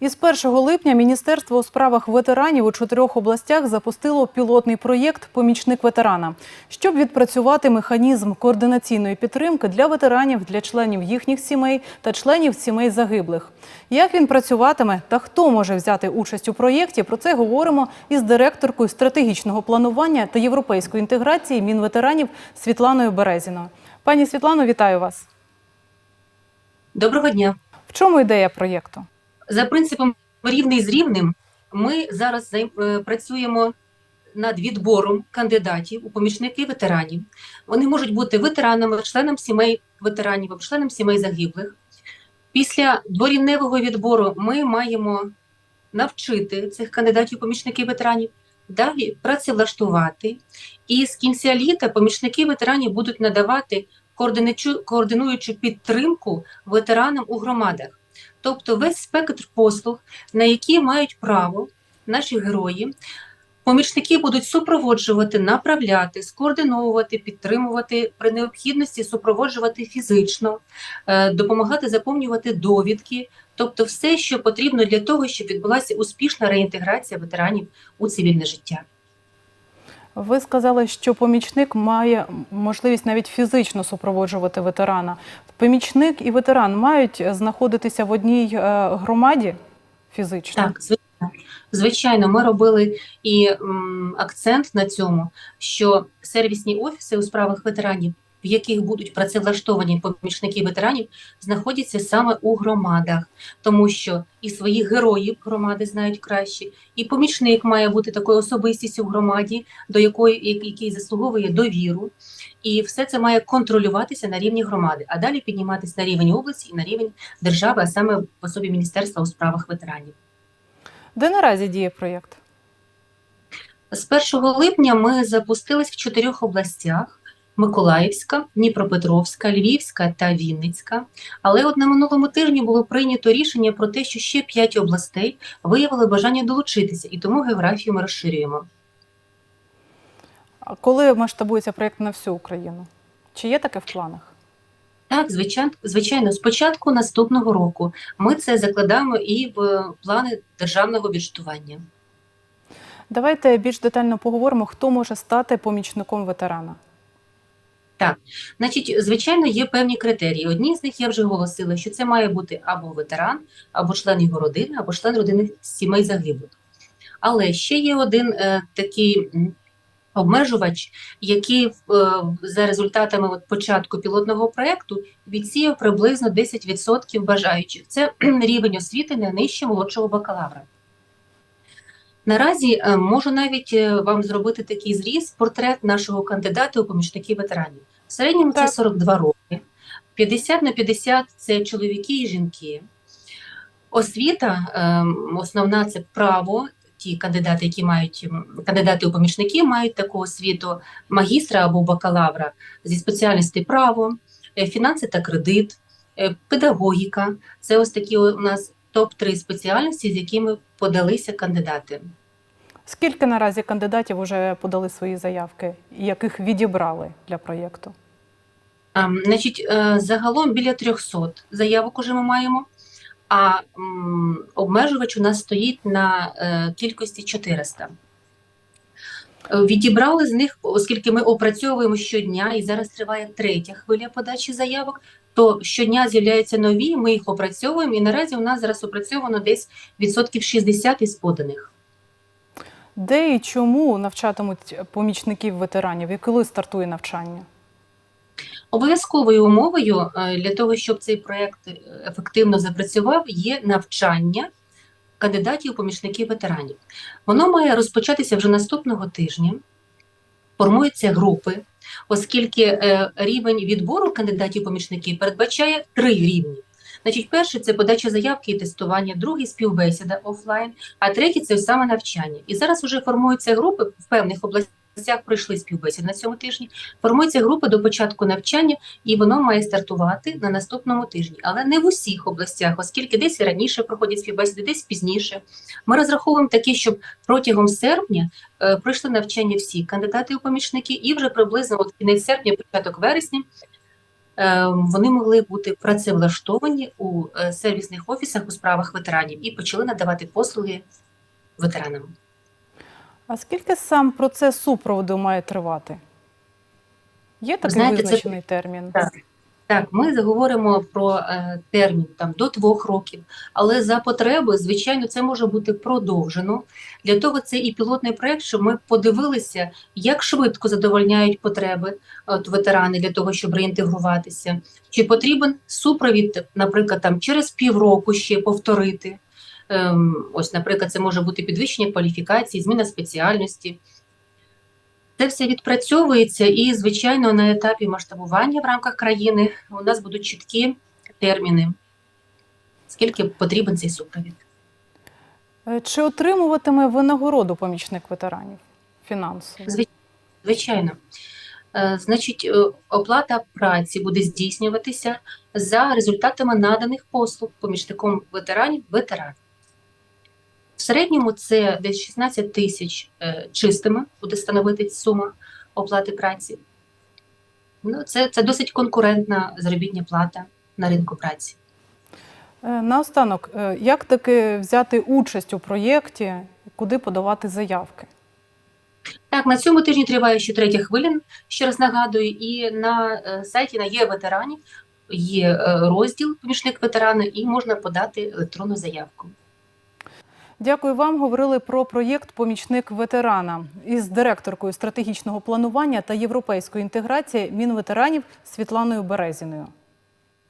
Із 1 липня Міністерство у справах ветеранів у чотирьох областях запустило пілотний проєкт Помічник ветерана, щоб відпрацювати механізм координаційної підтримки для ветеранів, для членів їхніх сімей та членів сімей загиблих. Як він працюватиме та хто може взяти участь у проєкті? Про це говоримо із директоркою стратегічного планування та європейської інтеграції Мінветеранів Світланою Березіною. Пані Світлано, вітаю вас. Доброго дня. В чому ідея проєкту? За принципом рівний з рівним, ми зараз е, працюємо над відбором кандидатів у помічники ветеранів. Вони можуть бути ветеранами, членом сімей ветеранів членом сімей загиблих. Після дворівневого відбору ми маємо навчити цих кандидатів помічники ветеранів, далі працевлаштувати. І з кінця літа помічники ветеранів будуть надавати координуючу підтримку ветеранам у громадах. Тобто весь спектр послуг, на які мають право наші герої, помічники будуть супроводжувати, направляти, скоординовувати, підтримувати при необхідності, супроводжувати фізично, е, допомагати заповнювати довідки, тобто все, що потрібно для того, щоб відбулася успішна реінтеграція ветеранів у цивільне життя. Ви сказали, що помічник має можливість навіть фізично супроводжувати ветерана. Помічник і ветеран мають знаходитися в одній е, громаді фізично. Так, звичайно. Ми робили і м, акцент на цьому, що сервісні офіси у справах ветеранів, в яких будуть працевлаштовані помічники ветеранів, знаходяться саме у громадах, тому що і своїх героїв громади знають краще, і помічник має бути такою особистістю в громаді, до якої який заслуговує довіру. І все це має контролюватися на рівні громади, а далі підніматися на рівень області і на рівень держави, а саме в особі Міністерства у справах ветеранів. Де наразі діє проєкт? З 1 липня ми запустились в чотирьох областях: Миколаївська, Дніпропетровська, Львівська та Вінницька. Але от на минулому тижні було прийнято рішення про те, що ще п'ять областей виявили бажання долучитися, і тому географію ми розширюємо. А Коли масштабується проєкт на всю Україну? Чи є таке в планах? Так, звичайно, звичайно, з початку наступного року ми це закладаємо і в плани державного бюджетування. Давайте більш детально поговоримо, хто може стати помічником ветерана. Значить, звичайно, є певні критерії. Одні з них я вже оголосила, що це має бути або ветеран, або член його родини, або член родини сімей загиблих. Але ще є один е, такий обмежувач, який е, за результатами от початку пілотного проєкту відсіяв приблизно 10% бажаючих. Це рівень освіти не нижче молодшого бакалавра. Наразі е, можу навіть е, вам зробити такий зріз, портрет нашого кандидата у помічники ветеранів. В середньому це 42 роки, 50 на 50 – це чоловіки і жінки. Освіта, ем, основна це право. Ті кандидати, які мають кандидати у помічники, мають таку освіту магістра або бакалавра зі спеціальності право, е, фінанси та кредит, е, педагогіка. Це ось такі у нас топ-3 спеціальності, з якими подалися кандидати. Скільки наразі кандидатів вже подали свої заявки, яких відібрали для проєкту? Ем, Значить, е, загалом біля 300 заявок уже ми маємо, а обмежувач у нас стоїть на е, кількості 400. Е, Відібрали з них, оскільки ми опрацьовуємо щодня, і зараз триває третя хвиля подачі заявок, то щодня з'являються нові, ми їх опрацьовуємо, і наразі у нас зараз опрацьовано десь відсотків 60 із поданих. Де і чому навчатимуть помічників ветеранів? І коли стартує навчання? Обов'язковою умовою е, для того, щоб цей проект е, ефективно запрацював, є навчання кандидатів у помічники ветеранів. Воно має розпочатися вже наступного тижня. Формуються групи, оскільки е, рівень відбору кандидатів помічників передбачає три рівні. Значить, перший це подача заявки і тестування, другий співбесіда офлайн, а третій це саме навчання. І зараз вже формуються групи в певних областях. Пройшли співбесід на цьому тижні. Формуються групи до початку навчання, і воно має стартувати на наступному тижні, але не в усіх областях, оскільки десь раніше проходять співбесіди, десь пізніше. Ми розраховуємо таке, щоб протягом серпня е, пройшли навчання всі кандидати у помічники, і вже приблизно от кінець серпня, початок вересня е, вони могли бути працевлаштовані у е, сервісних офісах у справах ветеранів і почали надавати послуги ветеранам. А скільки сам процес супроводу має тривати? Є такий знаєте, це- термін? Так. Так, ми заговоримо про е, термін там до двох років, але за потреби, звичайно, це може бути продовжено. Для того це і пілотний проект, щоб ми подивилися, як швидко задовольняють потреби от, ветерани для того, щоб реінтегруватися. Чи потрібен супровід, наприклад, там через півроку ще повторити. Ем, ось, наприклад, це може бути підвищення кваліфікації, зміна спеціальності. Це все відпрацьовується, і, звичайно, на етапі масштабування в рамках країни у нас будуть чіткі терміни, скільки потрібен цей супровід. Е, Чи отримуватиме винагороду помічник ветеранів фінансово? Звич- Звичайно. Е, Значить, е, оплата праці буде здійснюватися за результатами наданих послуг помічником ветеранів ветеран. В середньому це десь 16 тисяч е, чистими буде становити сума оплати праці. Ну, це, це досить конкурентна заробітня плата на ринку праці. Е, Наостанок, е, як таки взяти участь у проєкті, куди подавати заявки? Так, на цьому тижні триває ще третя хвиля, ще раз нагадую, і на сайті на є ветеранів є розділ помічник ветерана, і можна подати електронну заявку. Дякую вам. Говорили про проєкт Помічник ветерана із директоркою стратегічного планування та європейської інтеграції Мінветеранів Світланою Березіною.